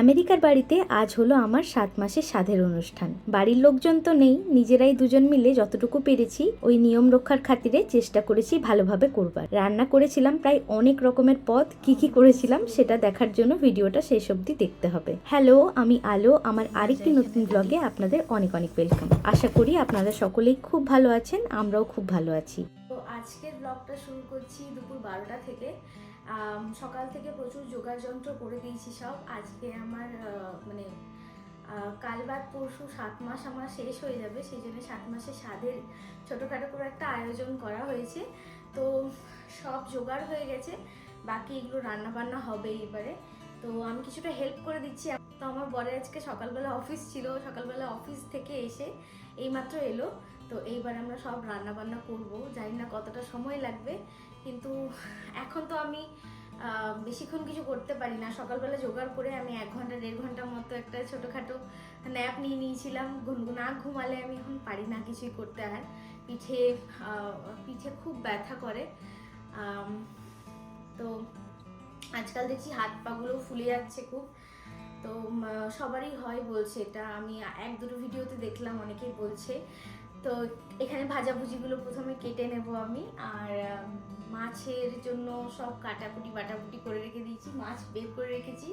আমেরিকার বাড়িতে আজ হলো আমার সাত মাসের সাধের অনুষ্ঠান। বাড়ির লোকজন তো নেই নিজেরাই দুজন মিলে যতটুকু পেরেছি ওই নিয়ম রক্ষার খাতিরে চেষ্টা করেছি ভালোভাবে করবার। রান্না করেছিলাম প্রায় অনেক রকমের পদ কি কি করেছিলাম সেটা দেখার জন্য ভিডিওটা শেষ অবধি দেখতে হবে। হ্যালো আমি আলো আমার আরেকটি নতুন ব্লগে আপনাদের অনেক অনেক ওয়েলকাম আশা করি আপনারা সকলেই খুব ভালো আছেন আমরাও খুব ভালো আছি। তো আজকের ব্লগটা শুরু করছি দুপুর বারোটা থেকে। সকাল থেকে প্রচুর যোগার যন্ত্র করে দিয়েছি সব। আজকে আমার মানে কাল বাদ পরশু সাত মাস আমার শেষ হয়ে যাবে, সেই জন্য সাত মাসে স্বাদের ছোটোখাটো করে একটা আয়োজন করা হয়েছে। তো সব জোগাড় হয়ে গেছে, বাকি এগুলো রান্না বান্না হবে এবারে। তো আমি কিছুটা হেল্প করে দিচ্ছি। তো আমার বরের আজকে সকালবেলা অফিস ছিল, সকালবেলা অফিস থেকে এসে এইমাত্র এলো। তো এইবার আমরা সব রান্না বান্না করব। জানি না কতটা সময় লাগবে, কিন্তু এখন তো আমি বেশিক্ষণ কিছু করতে পারি না। সকালবেলা জোগাড় করে আমি এক ঘণ্টা, দেড় ঘণ্টার মতো একটা ছোটোখাটো ন্যাপ নিয়ে নিয়েছিলাম। না ঘুমালে আমি এখন পারি না কিছুই করতে আর। পিঠে পিঠে খুব ব্যথা করে। তো আজকাল দেখছি হাত পাগুলো ফুলে যাচ্ছে খুব। তো সবারই হয় বলছে এটা। আমি এক দুটো ভিডিওতে দেখলাম, অনেকেই বলছে। তো এখানে ভাজাভুজিগুলো প্রথমে কেটে নেব আমি, আর মাছের জন্য সব কাটাকুটি বাটাকুটি করে রেখে দিয়েছি, মাছ বের করে রেখেছি।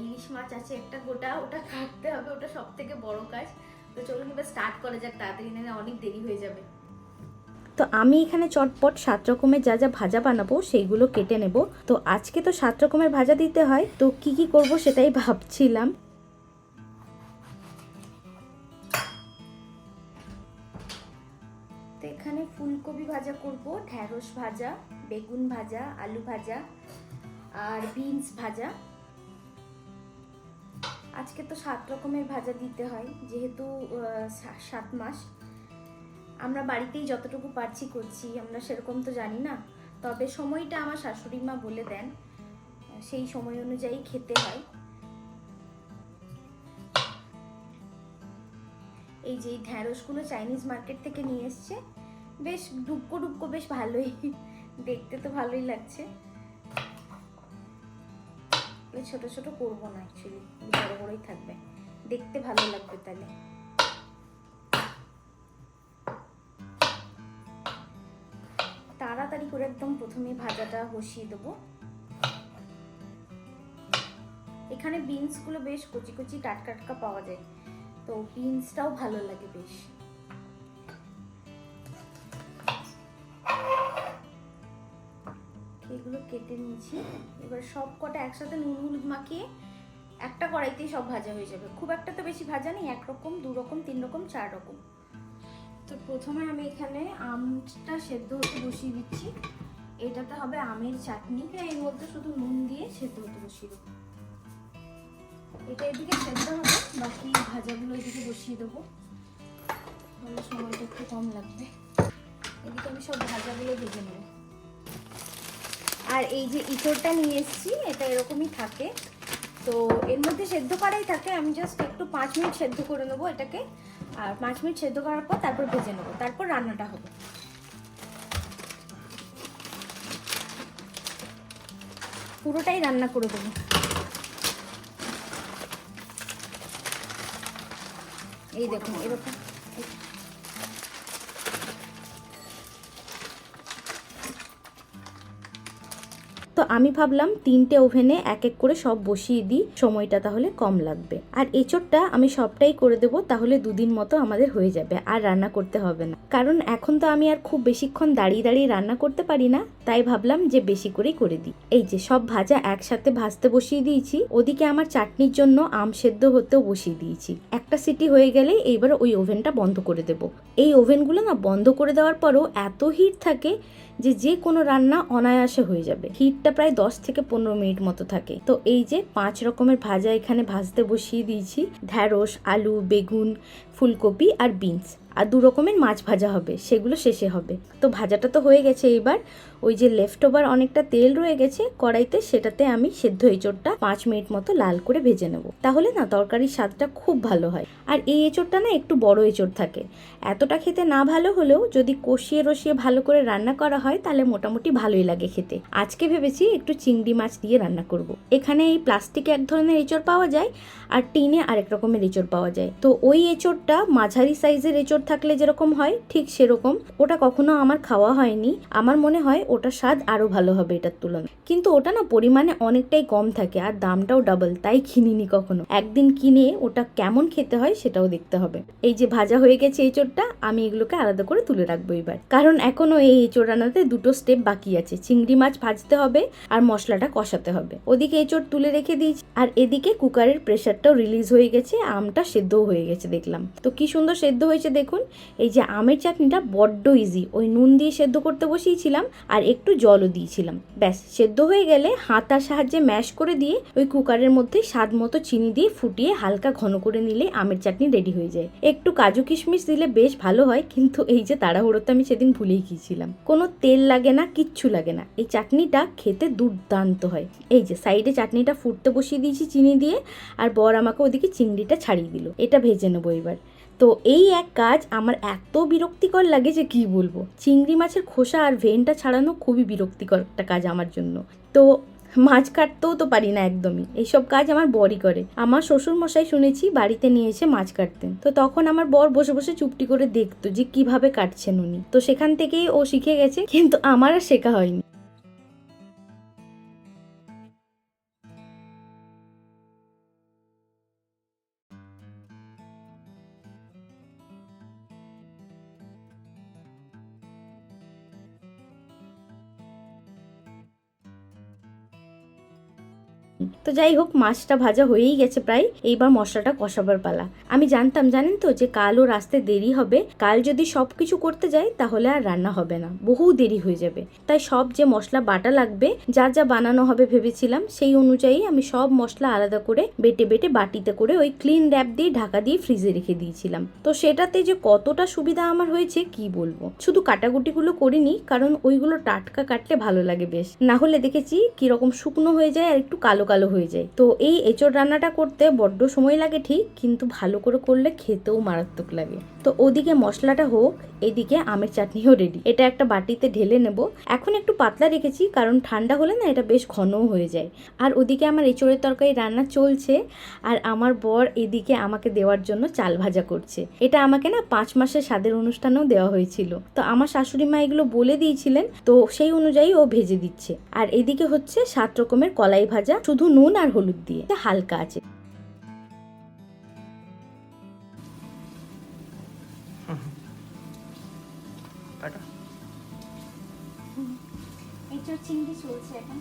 ইলিশ মাছ আছে একটা, গোটা ওটা কাটতে হবে, ওটা সব থেকে বড় কাজ। তো চলুন এবার স্টার্ট করা যাক, তাড়াতাড়ি নাহলে অনেক দেরি হয়ে যাবে। তো আমি এখানে চটপট সাত রকমের যা যা ভাজা বানাবো সেইগুলো কেটে নেব। তো আজকে তো সাত রকমের ভাজা দিতে হয়, তো কি কি করব সেটাই ভাবছিলাম। তো এখানে ফুলকপি ভাজা করব, ঢ্যাঁড়স ভাজা, বেগুন ভাজা, আলু ভাজা আর বিনস ভাজা। আজকে তো সাত রকমের ভাজা দিতে হয়, যেহেতু সাত মাস। আমরা বাড়িতেই যতটুকু পারছি করছি, আমরা সেরকম তো জানি না। তবে সময়টা আমার শাশুড়ি মা বলে দেন, সেই সময় অনুযায়ী খেতে হয়। এই যে ঢ্যাঁড়সগুলো চাইনিজ মার্কেট থেকে নিয়ে এসছে বেশ ডুবকো ডুবকো বেশ ভালোই। দেখতে তো ভালোই লাগছে। ছোট ছোট করব না অ্যাকচুয়ালি বড়, বড়ই থাকবে। দেখতে ভালো লাগবে তাহলে। তাড়াতাড়ি করে একদম প্রথমে ভাজাটা বসিয়ে দেবো। এখানে বিনসগুলো বেশ কচি কচি, টাটকা টাটকা পাওয়া যায়। তো বিনসটাও ভালো লাগে বেশ। এগুলো কেটে নিয়েছি। এবার সব কটা একসাথে নুন, হলুদ মাখিয়ে একটা কড়াইতেই সব ভাজা হয়ে যাবে। খুব একটা তো বেশি ভাজা নেই একরকম দু রকম, তিন রকম, চার রকম। তো প্রথমে আমি এখানে আমটা সেদ্ধ হতে বসিয়ে দিচ্ছি। এটাতে হবে আমের চাটনি। এর মধ্যে শুধু নুন দিয়ে সেদ্ধ হতে বসিয়ে দেবো। এটা এদিকে সেদ্ধ হবে, বাকি ভাজাগুলো এদিকে বসিয়ে দেবো। তাহলে সময়টা একটু কম লাগবে। এদিকে আমি সব ভাজাগুলো ভেজে নেব। আর এই যে ইঁচড়টা নিয়ে এসেছি, এটা এরকমই থাকে। তো এর মধ্যে সেদ্ধ করাই থাকে, আমি জাস্ট একটু পাঁচ মিনিট সেদ্ধ করে নেব এটাকে। আর পাঁচ মিনিট সেদ্ধ করার পর তারপর ভেজে নেব, তারপর রান্নাটা হবে। পুরোটাই রান্না করে দেবো। এই দেখুন, এরকম। আমি ভাবলাম তিনটে ওভেনে এক এক করে সব বসিয়ে দিই। সময়টা তাহলে কম লাগবে। আর এচোরটা আমি সবটাই করে দেবো, তাহলে দুদিন মতো আমাদের হয়ে যাবে, আর রান্না করতে হবে না। কারণ এখন তো আমি আর খুব বেশিক্ষণ দাঁড়িয়ে দাঁড়িয়ে রান্না করতে পারি না, তাই ভাবলাম যে বেশি করেই করে দিই। এই যে সব ভাজা একসাথে ভাজতে বসিয়ে দিয়েছি, ওদিকে আমার চাটনির জন্য আম সেদ্ধ হতেও বসিয়ে দিয়েছি। একটা সিটি হয়ে গেলে এইবার ওই ওভেনটা বন্ধ করে দেব। এই ওভেনগুলো না বন্ধ করে দেওয়ার পরও এত হিট থাকে যে যে কোনো রান্না অনায়াসে হয়ে যাবে। হিটটা প্রায় দশ থেকে পনেরো মিনিট মতো থাকে। তো এই যে পাঁচ রকমের ভাজা এখানে ভাজতে বসিয়ে দিয়েছি। ঢ্যাঁড়স, আলু, বেগুন ফুলকপি আর বিনস। আর দু রকমের মাছ ভাজা হবে, সেগুলো শেষে হবে। তো ভাজাটা তো হয়ে গেছে এইবার। ওই যে লেফট ওভার অনেকটা তেল রয়ে গেছে, কড়াইতে সেটাতে আমি সেদ্ধ এঁচোড়টা পাঁচ মিনিট মতো লাল করে ভেজে নেব। তাহলে না, তরকারির স্বাদটা খুব ভালো হয়। আর এই এঁচোড়টা না একটু বড় এঁচোড় থাকে। এতটা খেতে না ভালো হলেও যদি কষিয়ে রসিয়ে ভালো করে রান্না করা হয়, তাহলে মোটামুটি ভালোই লাগে খেতে। আজকে ভেবেছি একটু চিংড়ি মাছ দিয়ে রান্না করব। এখানে এই প্লাস্টিকে এক ধরনের এঁচোড় পাওয়া যায়, আর টিনে আরেক রকমের এঁচোড় পাওয়া যায়। তো ওই এঁচোড়টা মাঝারি সাইজের এঁচোড় থাকলে যেরকম হয়, ঠিক সেরকম। ওটা কখনো আমার খাওয়া হয়নি। আমার মনে হয় ওটা স্বাদ আরও ভালো হবে এটার তুলনায়। কিন্তু ওটা না পরিমাণে অনেকটাই কম থাকে আর দামটাও ডাবল তাই কিনিনি কখনো। একদিন কিনে ওটা কেমন খেতে হয় সেটাও দেখতে হবে। এই যে ভাজা হয়ে গেছে এঁচোড়টা, আমি এগুলোকে আলাদা করে তুলে রাখব এবার। কারণ এখনও এই এঁচোড় রান্নাতে দুটো স্টেপ বাকি আছে। চিংড়ি মাছ ভাজতে হবে আর মশলাটা কষাতে হবে। ওদিকে এঁচোড় তুলে রেখে দিয়েছি। আর এদিকে কুকারের প্রেশারটাও রিলিজ হয়ে গেছে, আমটা সেদ্ধও হয়ে গেছে, দেখলাম। তো কি সুন্দর সেদ্ধ হয়েছে দেখুন। এই যে আমের চাটনিটা বড্ড ইজি ওই নুন দিয়ে সেদ্ধ করতে বসিয়েছিলাম আর একটু জলও দিয়েছিলাম। ব্যাস, সেদ্ধ হয়ে গেলে হাতার সাহায্যে ম্যাশ করে দিয়ে ওই কুকারের মধ্যে স্বাদ মতো চিনি দিয়ে ফুটিয়ে হালকা ঘন করে নিলে আমের চাটনি রেডি হয়ে যায়। একটু কাজু কিশমিশ দিলে বেশ ভালো হয়, কিন্তু এই যে তাড়াহুড়োতে আমি সেদিন ভুলেই গিয়েছিলাম। কোনো তেল লাগে না, কিচ্ছু লাগে না। এই চাটনিটা খেতে দুর্দান্ত হয়। এই যে সাইডে চাটনিটা ফুটতে বসিয়ে দিয়েছি চিনি দিয়ে, আর বর আমাকে ওদিকে চিংড়িটা ছাড়িয়ে দিল। এটা ভেজে নেব এবার। তো এই এক কাজ আমার এত বিরক্তিকর লাগে যে কি বলব? চিংড়ি মাছের খোসা আর ভেনটা ছাড়ানো খুবই বিরক্তিকর একটা কাজ আমার জন্য। তো মাছ কাটতেও তো পারি না একদমই। এইসব কাজ আমার বরই করে। আমার শ্বশুর মশাই শুনেছি বাড়িতে নিয়ে এসে মাছ কাটতেন। তো তখন আমার বর বসে বসে চুপটি করে দেখতো যে কীভাবে কাটছেন উনি। তো সেখান থেকেই ও শিখে গেছে, কিন্তু আমার আর শেখা হয়নি। তো যাই হোক, মাছটা ভাজা হয়েই গেছে প্রায়। এইবার মশলাটা কষাবার পালা। আমি জানতাম, জানেন তো, যে কাল ওর আসতে দেরি হবে। কাল যদি সব কিছু করতে যাই, তাহলে আর রান্না হবে না। বহু দেরি হয়ে যাবে। তাই সব যে মশলা বাটা লাগবে, যা যা বানানো হবে ভেবেছিলাম, সেই অনুযায়ী আমি সব মশলা আলাদা করে বেটে বেটে বাটিতে করে ওই ক্লিন র্যাপ দিয়ে ঢাকা দিয়ে ফ্রিজে রেখে দিয়েছিলাম। তো সেটাতে যে কতটা সুবিধা আমার হয়েছে, কি বলব? শুধু কাটাকুটিগুলো করিনি, কারণ ওইগুলো টাটকা কাটলে ভালো লাগে বেশ। না হলে দেখেছি কীরকম শুকনো হয়ে যায় আর একটু কালো কালো হয়ে যায়। তো এই এঁচড় রান্নাটা করতে বড্ড সময় লাগে ঠিক, কিন্তু ভালো করে করলে খেতেও মারাত্মক লাগে। তো ওদিকে মশলাটা হোক, এদিকে আমের চাটনিও রেডি এটা একটা বাটিতে ঢেলে নেব। এখন একটু পাতলা রেখেছি, কারণ ঠান্ডা হলে না এটা বেশ ঘনও হয়ে যায়। আর ওদিকে আমার এঁচড়ের তরকারি রান্না চলছে, আর আমার বর এদিকে আমাকে দেওয়ার জন্য চাল ভাজা করছে। এটা আমাকে না পাঁচ মাসের স্বাদের অনুষ্ঠানেও দেওয়া হয়েছিল। তো আমার শাশুড়ি মা এগুলো বলে দিয়েছিলেন, তো সেই অনুযায়ী ও ভেজে দিচ্ছে। আর এদিকে হচ্ছে সাত রকমের কলাই ভাজা, শুধু নুন আর হলুদ দিয়ে এটা হালকা আছে। চিংড়ি চলছে এখন।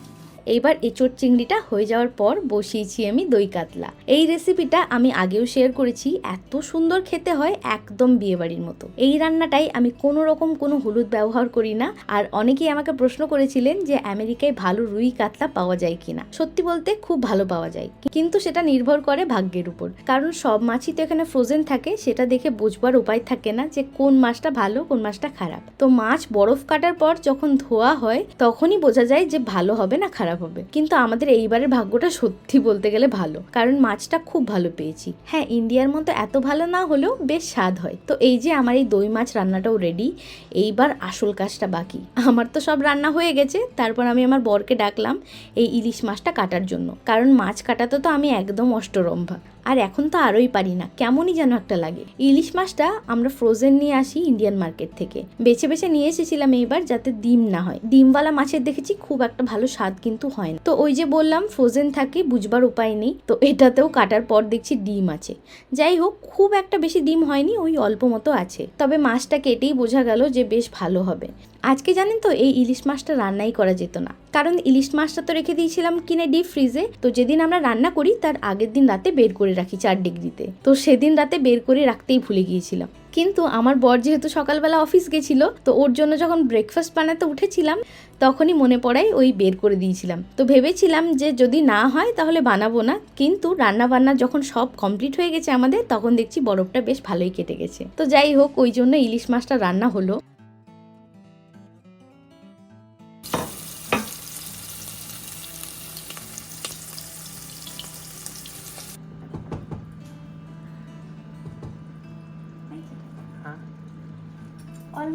এইবার এঁচোড় চিংড়িটা হয়ে যাওয়ার পর বসিয়েছি আমি দই কাতলা। এই রেসিপিটা আমি আগেও শেয়ার করেছি, এত সুন্দর খেতে হয় একদম বিয়েবাড়ির মতো। এই রান্নাটাই আমি কোনো রকম কোনো হলুদ ব্যবহার করি না, আর অনেকেই আমাকে প্রশ্ন করেছিলেন যে আমেরিকায় ভালো রুই কাতলা পাওয়া যায় কিনা। সত্যি বলতে খুব ভালো পাওয়া যায়, কিন্তু সেটা নির্ভর করে ভাগ্যের উপর। কারণ সব মাছই তো এখানে ফ্রোজেন থাকে, সেটা দেখে বোঝবার উপায় থাকে না যে কোন মাছটা ভালো, কোন মাছটা খারাপ। তো মাছ বরফ কাটার পর যখন ধোয়া হয়, তখনই বোঝা যায় যে ভালো হবে না খারাপ হবে। কিন্তু আমাদের এইবারের ভাগ্যটা সত্যি বলতে গেলে ভালো। কারণ মাছটা খুব ভালো পেয়েছি। হ্যাঁ ইন্ডিয়ার মতো এত ভালো না হলেও বেশ স্বাদ হয়। তো এই যে আমার এই দই মাছ রান্নাটাও রেডি এইবার আসল কাজটা বাকি। আমার তো সব রান্না হয়ে গেছে। তারপর আমি আমার বরকে ডাকলাম এই ইলিশ মাছটা কাটার জন্য। কারণ মাছ কাটাতে তো আমি একদম অষ্টরম্ভা। আর এখন তো আরোই পারি না, কেমনই যেন একটা লাগে। ইলিশ মাছটা আমরা ফ্রোজেন নিয়ে আসি ইন্ডিয়ান মার্কেট থেকে। বেছে বেছে নিয়ে এসেছিলাম এইবার যাতে ডিম না হয়। ডিমওয়ালা মাছের দেখেছি খুব একটা ভালো স্বাদ কিন্তু হয় না। তো ওই যে বললাম ফ্রোজেন থাকে, বুঝবার উপায় নেই। তো এটাতেও কাটার পর দেখছি ডিম আছে। যাই হোক, খুব একটা বেশি ডিম হয়নি, ওই অল্প মতো আছে। তবে মাছটা কেটেই বোঝা গেল যে বেশ ভালো হবে। আজকে জানেন তো, এই ইলিশ মাছটা রান্নাই করা যেত না। কারণ ইলিশ মাছটা তো রেখে দিয়েছিলাম কিনে ডিপ ফ্রিজে তো যেদিন আমরা রান্না করি, তার আগের দিন রাতে বের করে রাখি চার ডিগ্রিতে। তো সেদিন রাতে বের করে রাখতেই ভুলে গিয়েছিলাম। কিন্তু আমার বর যেহেতু সকালবেলা অফিস গেছিল, তো ওর জন্য যখন ব্রেকফাস্ট বানাতে উঠেছিলাম, তখনই মনে পড়ায় ওই বের করে দিয়েছিলাম। তো ভেবেছিলাম যে যদি না হয়, তাহলে বানাবো না। কিন্তু রান্না বান্না যখন সব কমপ্লিট হয়ে গেছে আমাদের, তখন দেখছি বরফটা বেশ ভালোই কেটে গেছে। তো যাই হোক, ওই জন্য ইলিশ মাছটা রান্না হলো।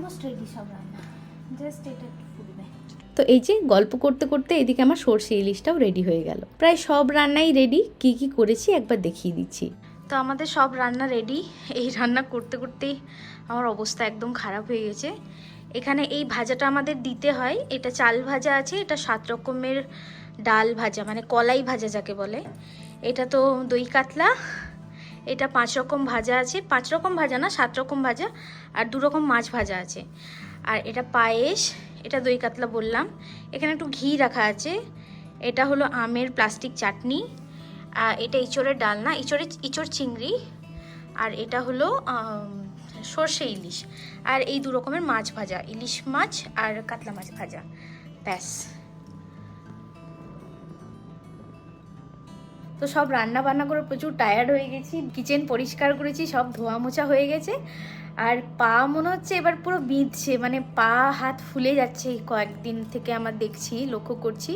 অলমোস্ট রেডি সব রান্না। জাস্ট এটা একটু তো এই যে গল্প করতে করতে এদিকে আমার সর্ষে ইলিশটাও রেডি হয়ে গেল। প্রায় সব রান্নাই রেডি কি কি করেছি একবার দেখিয়ে দিচ্ছি। তো আমাদের সব রান্না রেডি এই রান্না করতে করতেই আমার অবস্থা একদম খারাপ হয়ে গেছে। এখানে এই ভাজাটা আমাদের দিতে হয়। এটা চাল ভাজা আছে এটা সাত রকমের ডাল ভাজা মানে কলাই ভাজা যাকে বলে। এটা তো দই কাতলা এটা পাঁচ রকম ভাজা আছে। পাঁচ রকম ভাজা না, সাত রকম ভাজা আর দু রকম মাছ ভাজা আছে। আর এটা পায়েস, এটা দই কাতলা বললাম। এখানে একটু ঘি রাখা আছে। এটা হলো আমের প্লাস্টিক চাটনি। আর এটা ইঁচড়ের ডালনা ইঁচড়ে, ইঁচড় চিংড়ি। আর এটা হলো সর্ষে ইলিশ। আর এই দু রকমের মাছ ভাজা, ইলিশ মাছ আর কাতলা মাছ ভাজা। ব্যাস। তো সব রান্না বান্না করে প্রচুর টায়ার্ড হয়ে গেছি কিচেন পরিষ্কার করেছি, সব ধোয়া মোছা হয়ে গেছে। আর পা মনে হচ্ছে এবার পুরো বিঁধছে মানে পা হাত ফুলে যাচ্ছে কয়েকদিন থেকে আমার দেখছি, লক্ষ্য করছি।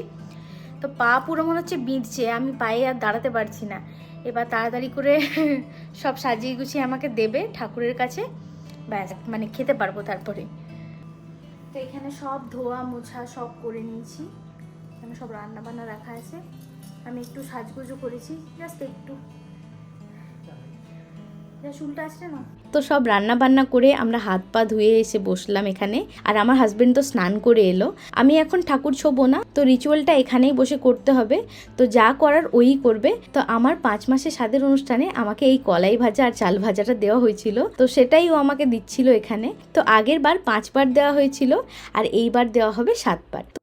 তো পা পুরো মনে হচ্ছে বিঁধছে, আমি পায়ে আর দাঁড়াতে পারছি না। এবার তাড়াতাড়ি করে সব সাজিয়ে গুছিয়ে আমাকে দেবে ঠাকুরের কাছে। ব্যাস মানে খেতে পারব তারপরে। তো এখানে সব ধোয়া মোছা সব করে নিয়েছি। এখানে সব রান্না বান্না রাখা আছে। আমি একটু সাজগোজও করেছি জাস্ট একটু। তো সব রান্না বান্না করে আমরা হাত পা ধুয়ে এসে বসলাম এখানে, আর আমার হাজবেন্ড তো স্নান করে এলো। আমি এখন ঠাকুর ছোবো না, তো রিচুয়ালটা এখানেই বসে করতে হবে। তো যা করার ওই করবে। তো আমার পাঁচ মাসের স্বাদের অনুষ্ঠানে আমাকে এই কলাই ভাজা আর চাল ভাজাটা দেওয়া হয়েছিল। তো সেটাই ও আমাকে দিচ্ছিল এখানে। তো আগের বার পাঁচবার দেওয়া হয়েছিল, আর এইবার দেওয়া হবে সাতবার।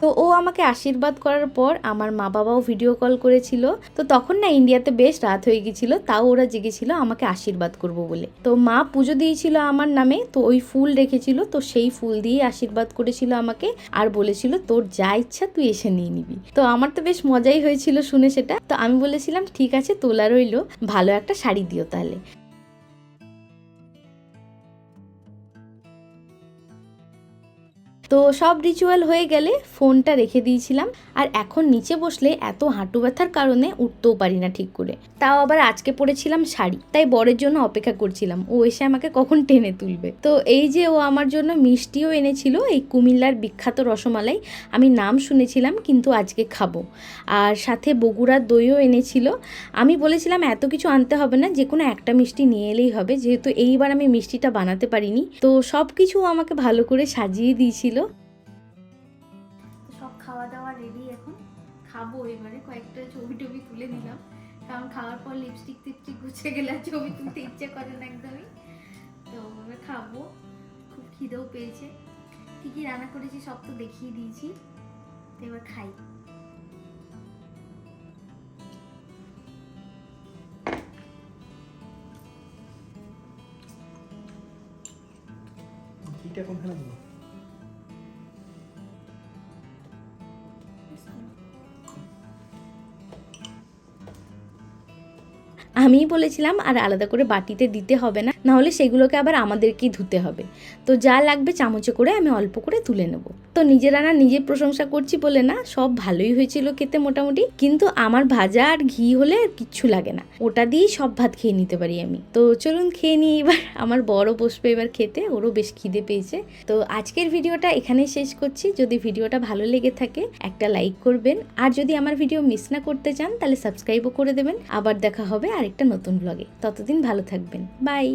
তো ও আমাকে আশীর্বাদ করার পর আমার মা বাবাও ভিডিও কল করেছিল। তো তখন না ইন্ডিয়াতে বেশ রাত হয়ে গেছিল তাও ওরা জেগেছিল আমাকে আশীর্বাদ করব বলে। তো মা পুজো দিয়েছিল আমার নামে, তো ওই ফুল রেখেছিল, তো সেই ফুল দিয়ে আশীর্বাদ করেছিল আমাকে আর বলেছিল, তোর যা ইচ্ছা তুই এসে নিয়ে নিবি। তো আমার তো বেশ মজাই হয়েছিল শুনে সেটা। তো আমি বলেছিলাম, ঠিক আছে, তোলা রইল, ভালো একটা শাড়ি দিও তাহলে। তো সব রিচুয়াল হয়ে গেলে ফোনটা রেখে দিয়েছিলাম। আর এখন নিচে বসলে এত হাঁটু ব্যথার কারণে উঠতেও পারি না ঠিক করে। তাও আবার আজকে পরেছিলাম শাড়ি, তাই বরের জন্য অপেক্ষা করছিলাম। ও এসে আমাকে কখন টেনে তুলবে? তো এই যে ও আমার জন্য মিষ্টিও এনেছিল, এই কুমিল্লার বিখ্যাত রসমালাই। আমি নাম শুনেছিলাম, কিন্তু আজকে খাব। আর সাথে বগুড়ার দইও এনেছিল। আমি বলেছিলাম, এত কিছু আনতে হবে না যে কোনো একটা মিষ্টি নিয়ে এলেই হবে। যেহেতু এইবার আমি মিষ্টিটা বানাতে পারিনি। তো সব কিছু আমাকে ভালো করে সাজিয়ে দিয়েছিল। খাব, এবারে কয়েকটা ছবি টবি তুলে দিলাম কারণ খাওয়ার পর লিপস্টিক টিপস্টিক গুছে গেলে ছবি তুলতে ইচ্ছে করে না একদমই। তো এবার খাব, খুব খিদেও পেয়েছে। কী কী রান্না করেছি সব তো দেখিয়ে দিয়েছি। তো এবার খাই। ঘিটা কোনখানে দিল আমিই বলেছিলাম আর আলাদা করে বাটিতে দিতে হবে না। নাহলে সেগুলোকে আবার আমাদেরকেই ধুতে হবে। তো যা লাগবে চামচে করে আমি অল্প করে তুলে নেব। তো নিজের রান্না নিজে প্রশংসা করছি বলে না, সব ভালোই হয়েছিল খেতে মোটামুটি। কিন্তু আমার ভাজা আর ঘি হলে কিচ্ছু লাগে না। ওটা দিয়েই সব ভাত খেয়ে নিতে পারি আমি। তো চলুন খেয়ে নিই এবার। আমার বড় বসবে এবার খেতে, ওরও বেশ খিদে পেয়েছে। তো আজকের ভিডিওটা এখানেই শেষ করছি। যদি ভিডিওটা ভালো লেগে থাকে, একটা লাইক করবেন। আর যদি আমার ভিডিও মিস না করতে চান, তাহলে সাবস্ক্রাইবও করে দেবেন। আবার দেখা হবে আরেকটা নতুন ব্লগে। ততদিন ভালো থাকবেন। বাই!